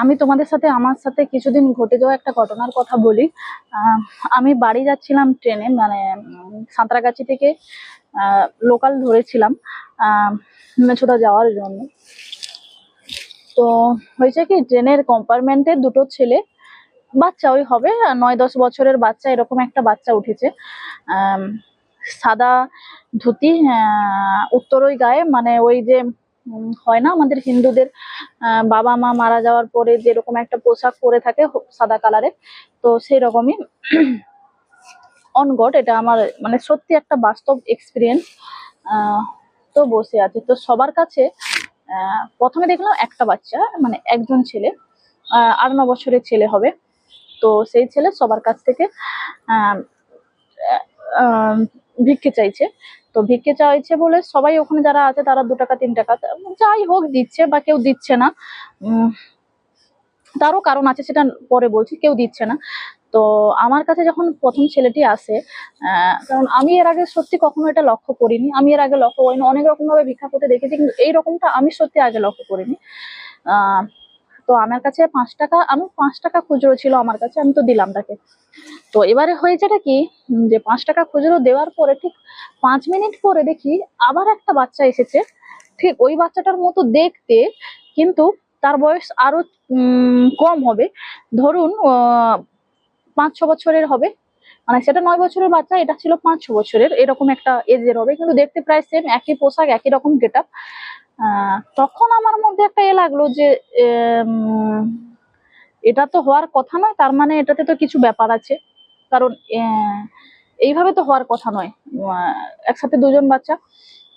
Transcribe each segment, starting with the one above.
আমি তোমাদের সাথে, আমার সাথে কিছুদিন ঘটে যাওয়া একটা ঘটনার কথা বলি। আমি বাড়ি যাচ্ছিলাম ট্রেনে মানে সাঁতরাগাছি থেকে লোকাল ধরেছিলাম মেছোদা যাওয়ার জন্য। তো হয়েছে কি, ট্রেনের কম্পার্টমেন্টে দুটো ছেলে বাচ্চা ওই হবে নয় দশ বছরের বাচ্চা, এরকম একটা বাচ্চা উঠেছে। সাদা ধুতি উত্তরই গায়ে মানে ওই যে হয় না। আমাদের হিন্দুদের বাবা মা মারা যাওয়ার পরে যেরকম একটা পোশাক পরে থাকে সাদা কালারের, তো সেই রকমই অন গড এটা আমার মানে সত্যি একটা বাস্তব এক্সপিরিয়েন্স তো বসে আছে। তো সবার কাছে প্রথমে দেখলাম একটা বাচ্চা মানে একজন ছেলে আট ন বছরের ছেলে হবে। তো সেই ছেলে সবার কাছ থেকে ভিক্ষে চাইছে। তো ভিক্ষে চাইছে বলে সবাই ওখানে যারা আছে তারা দু টাকা, তিন টাকা, যাই হোক দিচ্ছে বা কেউ দিচ্ছে না। তারও কারণ আছে সেটা পরে বলছি, কেউ দিচ্ছে না। তো আমার কাছে যখন প্রথম ছেলেটি আসে কারণ আমি এর আগে সত্যি কখনো এটা লক্ষ্য করিনি। আমি এর আগে লক্ষ্য করিনি, অনেক রকম ভাবে ভিক্ষা করতে দেখেছি, কিন্তু এই রকমটা আমি সত্যি আগে লক্ষ্য করিনি। তো আমার কাছে পাঁচ টাকা, আমি পাঁচ টাকা খুচরো ছিল আমার কাছে, আমি তো দিলাম তাকে। তো এবারে হয়েছেটা কি যে পাঁচ টাকা খুচরো দেওয়ার পরে ঠিক পাঁচ মিনিট পরে দেখি আবার একটা বাচ্চা এসেছে। ঠিক ওই বাচ্চাটার মতো দেখতে, কিন্তু তার বয়স আরও কম হবে। ধরুন পাঁচ ছ বছরের হবে। মানে সেটা নয় বছরের বাচ্চা, এটা ছিল পাঁচ ছ বছরের, এরকম একটা এজের হবে। কিন্তু দেখতে প্রায় সেম একই পোশাক, একই রকম গেট তখন আমার মধ্যে একটা এ লাগল যে এটা তো হওয়ার কথা নয় তার মানে এটাতে তো কিছু ব্যাপার আছে। কারণ এইভাবে তো হওয়ার কথা নয়। একসাথে দুজন বাচ্চা।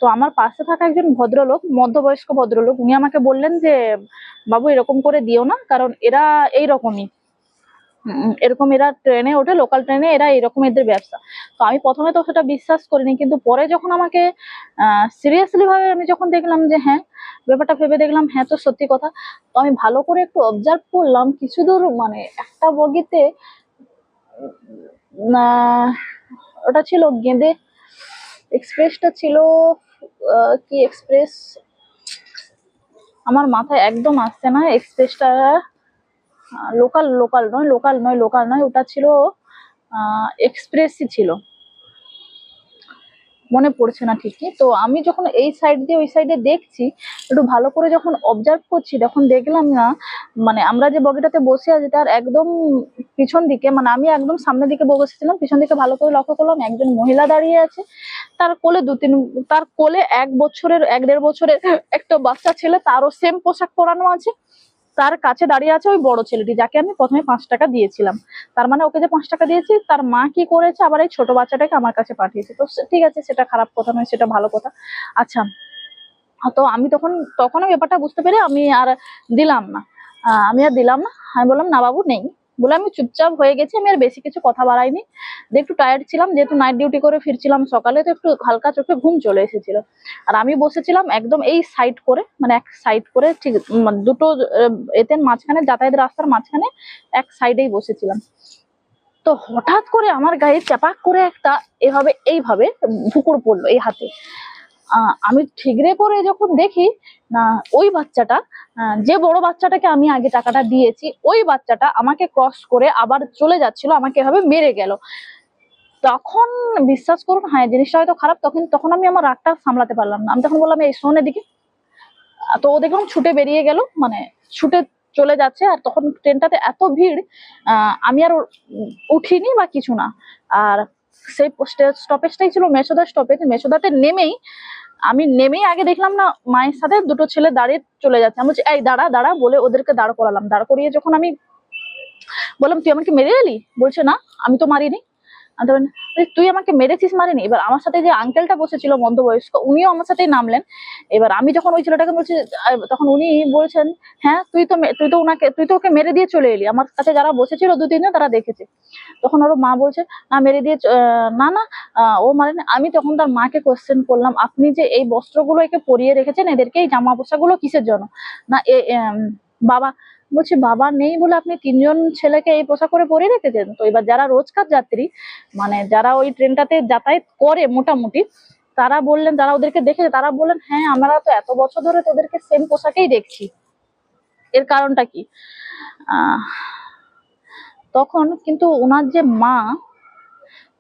তো আমার পাশে থাকা একজন ভদ্রলোক মধ্যবয়স্ক ভদ্রলোক উনি আমাকে বললেন যে বাবু এরকম করে দিও না কারণ এরা এইরকমই। উম, এরকম এরা ট্রেনে ওঠে লোকাল ট্রেনে এরা এরকম এদের ব্যবসা। তো আমি প্রথমে তো সেটা বিশ্বাস করিনি, কিন্তু পরে যখন আমাকে সিরিয়াসলি ভাবে আমি যখন দেখলাম যে হ্যাঁ ব্যাপারটা ভেবে দেখলাম হ্যাঁ তো সত্যি কথা। তো আমি ভালো করে একটু অবজার্ভ করলাম, কিছু দূর মানে একটা বগিতে ওটা ছিল গেঁদে এক্সপ্রেসটা ছিল কি এক্সপ্রেস? আমার মাথায় একদম আসছে না, এক্সপ্রেসটা লোকাল লোকাল নয় লোকাল নয় লোকাল নয়, ওটা ছিল এক্সপ্রেসই ছিল। মনে পড়ছে না ঠিকই। তো আমি যখন এই সাইড দিয়ে, ওই সাইডে দেখছি, একটু ভালো করে যখন অবজার্ভ করছি, তখন দেখলাম না মানে আমরা যে বগিটাতে বসে আছি, তার একদম পিছন দিকে মানে আমি একদম সামনের দিকে বসেছিলাম, পিছন দিকে ভালো করে লক্ষ্য করলাম, একজন মহিলা দাঁড়িয়ে আছে। তার কোলে দু তিন, তার কোলে এক বছরের, এক দেড় বছরের একটা বাচ্চা ছেলে, তারও সেম পোশাক পরানো আছে। তার কাছে দাঁড়িয়ে আছে ওই বড় ছেলেটি, যাকে আমি প্রথমে পাঁচ টাকা দিয়েছিলাম। তার মানে ওকে যে পাঁচ টাকা দিয়েছি, তার মা কি করেছে? আবার এই ছোট বাচ্চাটাকে আমার কাছে পাঠিয়েছে। তো ঠিক আছে, সেটা খারাপ কথা নয়, সেটা ভালো কথা। আচ্ছা তো আমি তখন তখন ব্যাপারটা বুঝতে পেরে আমি আর দিলাম না। আমি আর দিলাম না। আমি বললাম, না বাবু, নেই। বলে আমি চুপচাপ হয়ে গেছি, আমি আর বেশি কিছু কথা বাড়াইনি। যে একটু টায়ার্ড ছিলাম, যেহেতু নাইট ডিউটি করে ফিরছিলাম সকালে, তো একটু হালকা চোখে ঘুম চলে এসেছিল। আর আমি বসেছিলাম একদম এই সাইড করে মানে এক সাইড করে ঠিক দুটো এতে মাঝখানে যাতায়াত রাস্তার মাঝখানে এক সাইডেই বসেছিলাম। তো হঠাৎ করে আমার গায়ে চাপাক করে একটা এভাবে, এইভাবে ভুকুর পড়ল এই হাতে। আমি ঠিকরে করে যখন দেখি, না, ওই বাচ্চাটা যে বড় বাচ্চাটাকে আমি আগে টাকাটা দিয়েছি, ওই বাচ্চাটা আমাকে ক্রস করে আবার চলে যাচ্ছিল, আমাকে এভাবে মেরে গেল। তখন বিশ্বাস করুন হ্যাঁ জিনিসটা হয়তো খারাপ, তখন তখন আমি আমার রাগটা সামলাতে পারলাম না। আমি তখন বললাম, এই, শোন দিকে তো ও দেখলাম ছুটে বেরিয়ে গেল মানে ছুটে চলে যাচ্ছে, আর তখন ট্রেনটাতে এত ভিড় আমি আর উঠিনি বা কিছু না। আর সেই স্টপেজটাই ছিল মেসোদা স্টপেজ মেসোদাতে নেমেই আমি নেমেই আগে দেখলাম না মায়ের সাথে দুটো ছেলে দাঁড়িয়ে চলে যাচ্ছে। আমি বলছি, এই দাঁড়া দাঁড়া, বলে ওদেরকে দাঁড় করালাম। দাঁড় করিয়ে যখন আমি বললাম, তুই আমাকে মেরে এলি? বলছে, না, আমি তো মারিনি। তুই আমাকে মেরেছিস মারিনি? এবার আমার সাথে যে আঙ্কেলটা বসেছিল মধ্যবয়স্ক, উনিও আমার সাথেই নামলেন। এবার আমি যখন ওই ছেলেটাকে বলছি তখন উনি বলছেন হ্যাঁ তুই তো তুই তো ওনাকে তুই তো ওকে মেরে দিয়ে চলে এলি। আমার কাছে যারা বসেছিল দু তিনজন তারা দেখেছে। তখন ওর মা বলছে, না, মেরে দিয়ে না না ও মানে আমি তখন তার মাকে কোশ্চেন করলাম, আপনি যে এই বস্ত্রগুলো একে পরিয়ে রেখেছেন, এদেরকে এই জামা পোশাকগুলো কিসের জন্য? না, এ বাবা বলছি, বাবা নেই বলে আপনি তিনজন ছেলেকে এই পোশাক করে পরিয়ে রেখেছেন? তো এবার যারা রোজকার যাত্রী মানে যারা ওই ট্রেনটাতে যাতায়াত করে মোটামুটি, তারা বললেন, তারা ওদেরকে দেখেছে, তারা বললেন হ্যাঁ আমরা তো এত বছর ধরে তোদেরকে সেম পোশাকেই দেখছি। এর কারণটা কি? তখন কিন্তু ওনার যে মা,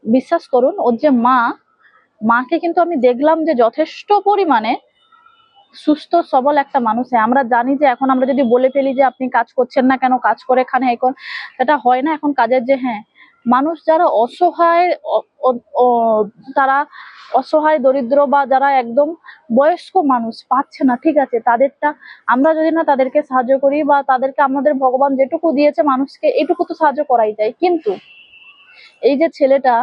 বিশ্বাস করুন, ওর যে মা, মাকে কিন্তু আমি দেখলাম যে যথেষ্ট পরিমাণে সুস্থ, সবল একটা মানুষ আমরা জানি যে এখন আমরা যদি বলে ফেলি যে আপনি কাজ করছেন না কেন, কাজ করে খান এখন, সেটা হয় না এখন কাজের যে হ্যাঁ। মানুষ যারা অসহায় তারা অসহায়, দরিদ্র বা যারা একদম বয়স্ক মানুষ পাচ্ছে না, ঠিক আছে। তাদেরটা আমরা যদি না তাদেরকে সাহায্য করি বা তাদেরকে আমাদের ভগবান যেটুকু দিয়েছে মানুষকে, এটুকু তো সাহায্য করাই যায়। কিন্তু এই যে ছেলেটা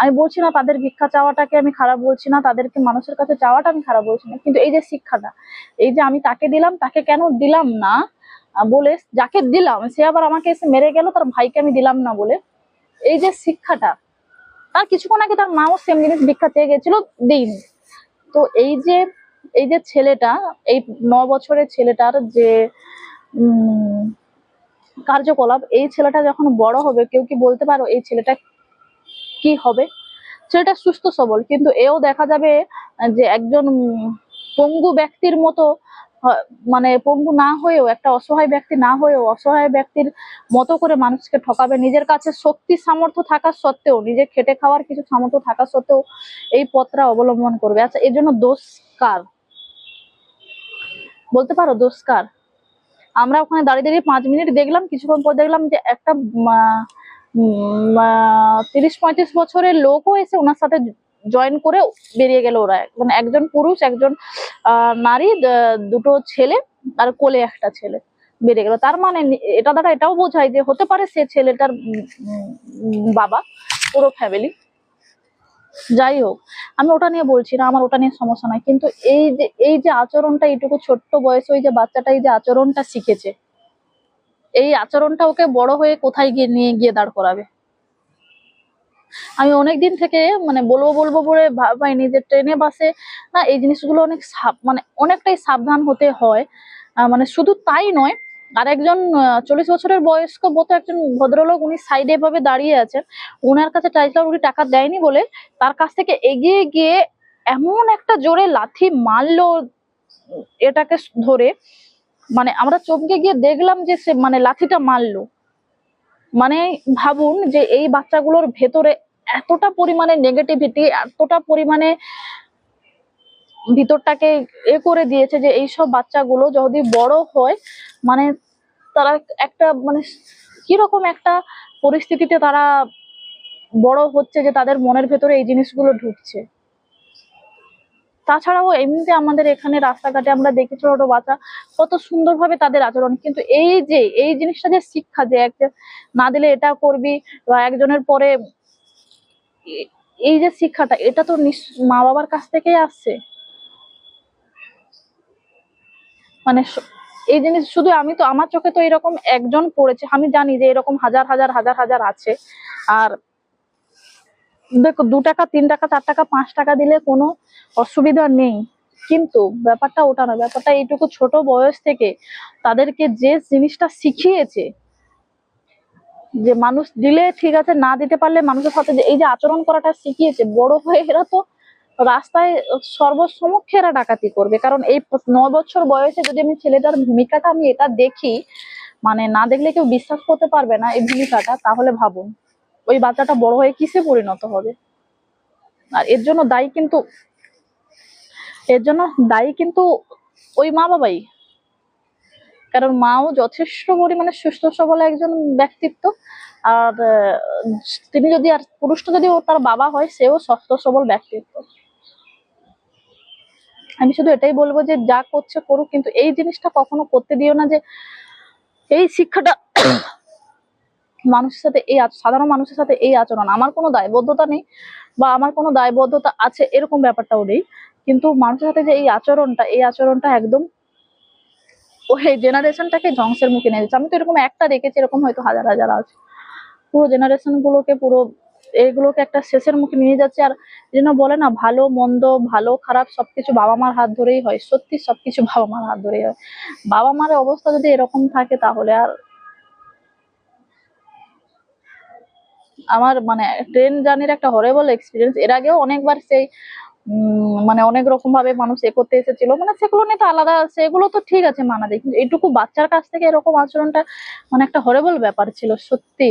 আমি বলছি না তাদের ভিক্ষা চাওয়াটাকে আমি খারাপ বলছি না, তাদেরকে মানুষের কাছে চাওয়াটা আমি খারাপ বলছি না। কিন্তু এই যে শিক্ষাটা, এই যে আমি তাকে দিলাম, তাকে কেন দিলাম না বলে যাকে দিলাম, সে আবার আমাকে এসে মেরে গেল, তার ভাইকে আমি দিলাম না বলে। এই যে শিক্ষাটা, তার কিছুক্ষণ আগে তার মাও সেম জিনিস ভিক্ষা চেয়ে গেছিল, দিইনি। তো এই যে এই যে ছেলেটা, এই ন বছরের ছেলেটার যে কার্যকলাপ, এই ছেলেটা যখন বড় হবে, কেউ কি বলতে পারো এই ছেলেটা কি হবে? ছেলেটা সুস্থ সবল। কিন্তু এও দেখা যাবে যে একজন পঙ্গু ব্যক্তির মতো মানে পঙ্গু না হয়েও, একটা অসহায় ব্যক্তি না হয়েও, অসহায় ব্যক্তির মতো করে মানুষকে ঠকাবে। নিজের কাছে শক্তি, সামর্থ্য থাকা সত্ত্বেও নিজে খেটে খাওয়ার কিছু সামর্থ্য থাকা সত্ত্বেও এই পথটা অবলম্বন করবে। আচ্ছা এর জন্য দোষ কার? বলতে পারো দোষ কার? আমরা ওখানে দাঁড়িয়ে দাঁড়িয়ে পাঁচ মিনিট দেখলাম, কিছুক্ষণ পর দেখলাম যে একটা তিরিশ পঁয়ত্রিশ বছরের লোকও এসে ওনার সাথে জয়েন করে বেরিয়ে গেল ওরা। মানে একজন পুরুষ, একজন নারী দুটো ছেলে আর কোলে একটা ছেলে বেরিয়ে গেল। তার মানে এটা দ্বারা এটাও বোঝায় যে হতে পারে সে ছেলেটার বাবা, পুরো ফ্যামিলি যাই হোক, আমি ওটা নিয়ে বলছি না, আমার ওটা নিয়ে সমস্যা নাই। কিন্তু এই যে এই যে আচরণটা এইটুকু ছোট্ট বয়সে ওই যে বাচ্চাটা এই যে আচরণটা শিখেছে এই আচরণটা ওকে বড় হয়ে কোথায় গিয়ে নিয়ে গিয়ে দাঁড় করাবে? আমি অনেক দিন থেকে মানে বলব বলব বলে ভাবাইনি যে ট্রেনে, বাসে না, এই জিনিসগুলো অনেক মানে অনেকটাই সাবধান হতে হয়। মানে শুধু তাই নয় আর একজন চল্লিশ বছরের বয়স্ক মতো একজন ভদ্রলোক উনি সাইডে এভাবে দাঁড়িয়ে আছেন। ওনার কাছে চাইছিলাম উনি টাকা দেয়নি বলে তার কাছ থেকে এগিয়ে গিয়ে এমন একটা জোরে লাথি মারলো এটাকে ধরে মানে আমরা চমকে গিয়ে দেখলাম যে সে মানে লাথিটা মারলো। মানে ভাবুন যে এই বাচ্চাগুলোর ভেতরে এতটা পরিমাণে নেগেটিভিটি এতটা পরিমাণে ভিতরটাকে এ করে দিয়েছে যে এইসব বাচ্চাগুলো যদি বড় হয় মানে তারা একটা মানে কীরকম একটা পরিস্থিতিতে তারা বড় হচ্ছে যে তাদের মনের ভেতরে এই জিনিসগুলো ঢুকছে। তাছাড়াও এমনিতে আমাদের এখানে রাস্তাঘাটে আমরা দেখি ছোট ছোট বাচ্চা কত সুন্দরভাবে তাদের আচরণ। কিন্তু এই যে, এই জিনিসটা যে শিক্ষা যে একটা না দিলে এটা করবি বা একজনের পরে এই যে শিক্ষাটা, এটা তো মা বাবার কাছ থেকেই আসছে। মানে এই জিনিস শুধু আমি তো, আমার চোখে তো এরকম একজন পড়েছে, আমি জানি যে এরকম হাজার হাজার হাজার হাজার আছে। আর দেখো, দু টাকা, তিন টাকা, চার টাকা, পাঁচ টাকা দিলে কোনো অসুবিধা নেই। কিন্তু ব্যাপারটা ওটা না, ব্যাপারটা এইটুকু ছোট বয়স থেকে তাদেরকে যে জিনিসটা শিখিয়েছে, যে মানুষ দিলে ঠিক আছে, না দিতে পারলে মানুষের সাথে এই যে আচরণ করাটা শিখিয়েছে, বড় হয়ে এরা তো রাস্তায় সর্বসমক্ষে এরা ডাকাতি করবে। কারণ এই ন বছর বয়সে যদি আমি ছেলেটার ভূমিকাটা আমি এটা দেখি মানে না দেখলে কেউ বিশ্বাস করতে পারবে না এই ভূমিকাটা, তাহলে ভাবুন। ওই বাচ্চাটা বড় হয়ে কিসে পরিণত হবে? আর এর জন্য দায়ী কিন্তু, এর জন্য দায়ী কিন্তু ওই মা বাবাই। কারণ মাও যথেষ্ট পরিমাণে সুস্থ সবল একজন ব্যক্তিত্ব। আর তিনি যদি, আর পুরুষটা যদি তার বাবা হয়, সেও সুস্থ সবল ব্যক্তিত্ব। আমি শুধু এটাই বলব যে যা করছে করুক, কিন্তু এই জিনিসটা কখনো করতে দিও না যে এই শিক্ষাটা মানুষের সাথে এই সাধারণ মানুষের সাথে এই আচরণ। আমার কোনো দায়বদ্ধতা নেই বা আমার কোনো দায়বদ্ধতা আছে এরকম ব্যাপারটাও নেই। কিন্তু মানুষের সাথে যে এই আচরণটা এই আচরণটা একদম ওই জেনারেশনটাকে ধ্বংসের মুখে নিয়ে যাচ্ছে। আমি তো এরকম একটা দেখেছি, এরকম হয়তো হাজার হাজার আছে। পুরো জেনারেশন গুলোকে পুরো এগুলোকে একটা শেষের মুখে নিয়ে যাচ্ছে। আর যেন বলে না, ভালো, মন্দ, ভালো, খারাপ সবকিছু বাবা মার হাত ধরেই হয়। সত্যি সবকিছু বাবা মার হাত ধরেই হয়। বাবা মার অবস্থা যদি এরকম থাকে তাহলে আর আমার মানে ট্রেন জার্নির একটা হরেবল এক্সপিরিয়েন্স এর আগেও অনেকবার সেই মানে অনেক রকম ভাবে মানুষ এ করতে এসেছিল। মানে সেগুলো নিয়ে তো আলাদা, সেগুলো তো ঠিক আছে মানা যায় কিন্তু এইটুকু বাচ্চার কাছ থেকে এরকম আচরণটা মানে একটা হরেবল ব্যাপার ছিল, সত্যি।